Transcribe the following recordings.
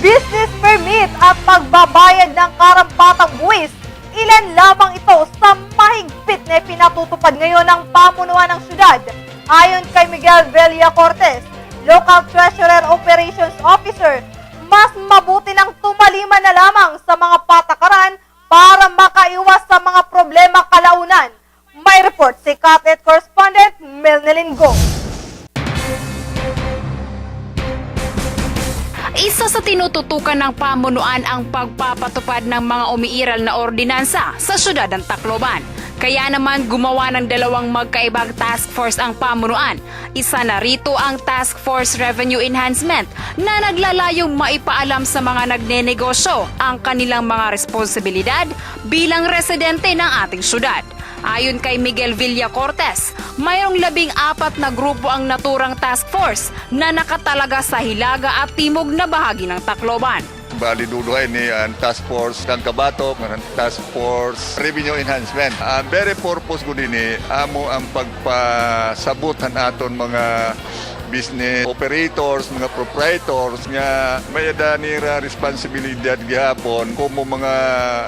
business permit at pagbabayad ng karampatang buwis, ilan lamang ito sa mahigpit na pinatutupad ngayon ng pamunuan ng syudad. Ayon kay Miguel Villa Cortez, Local Treasurer Operations Officer, mas mabuti nang tumalima na lamang sa mga patakaran para makaiwas sa mga problema kalaunan. May report si Katet Correspondent Melnelin Go. Isa sa tinututukan ng pamunuan ang pagpapatupad ng mga umiiral na ordinansa sa syudad ng Tacloban. Kaya naman gumawa ng dalawang magkaibang task force ang pamunuan. Isa na rito ang Task Force Revenue Enhancement na naglalayong maipaalam sa mga nagnenegosyo ang kanilang mga responsibilidad bilang residente ng ating syudad. Ayon kay Miguel Villa Cortez, mayroong labing apat na grupo ang naturang task force na nakatalaga sa Hilaga at Timog na bahagi ng Tacloban. Bali duduhay ni ang Task Force ng Kabatok, ang Task Force Revenue Enhancement. Ang very purpose ko din eh, amo ang pagpasabutan aton mga business operators, mga proprietors nga may nira responsibilidad gihapon kung mga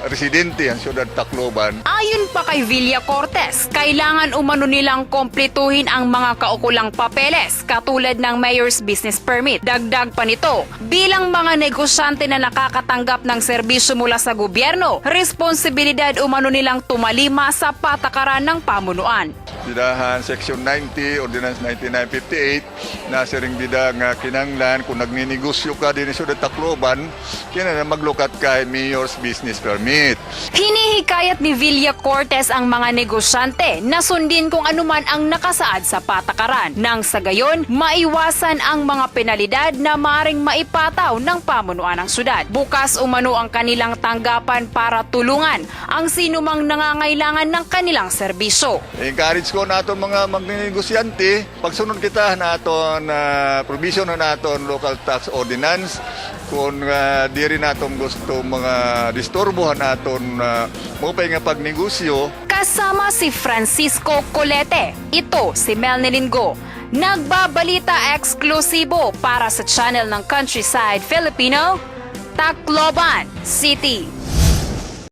residente ang siyudad Tacloban Ayon pa kay Villa Cortez, kailangan umano nilang kompletuhin ang mga kaukulang papeles katulad ng Mayor's Business Permit. Dagdag pa nito, bilang mga negosyante na nakakatanggap ng serbisyo mula sa gobyerno, responsibilidad umano nilang tumalima sa patakaran ng pamunuan. Didahan Section 90, Ordinance 9958, nasa ring dida nga kinanglan kung nagninegosyo ka din sa Tacloban, kina na maglukat kay Mayor's Business Permit. Hinihikayat ni Villa Cortez ang mga negosyante na sundin kung anuman ang nakasaad sa patakaran nang sa gayon maiwasan ang mga penalidad na maring maipataw ng pamunuan ng syudad. Bukas umano ang kanilang tanggapan para tulungan ang sinumang nangangailangan ng kanilang serbisyo. Encourage ko naton mga magnegosyante, pagsunod kita naton uh, provision na naton local tax ordinance kung uh, di rin naton gusto mga disturbuhan naton uh, mo pa nga pagnegosyo Kasama si Francisco Colete. Ito si Melnelin Go. Nagbabalita eksklusibo para sa channel ng Countryside Filipino, Tacloban City.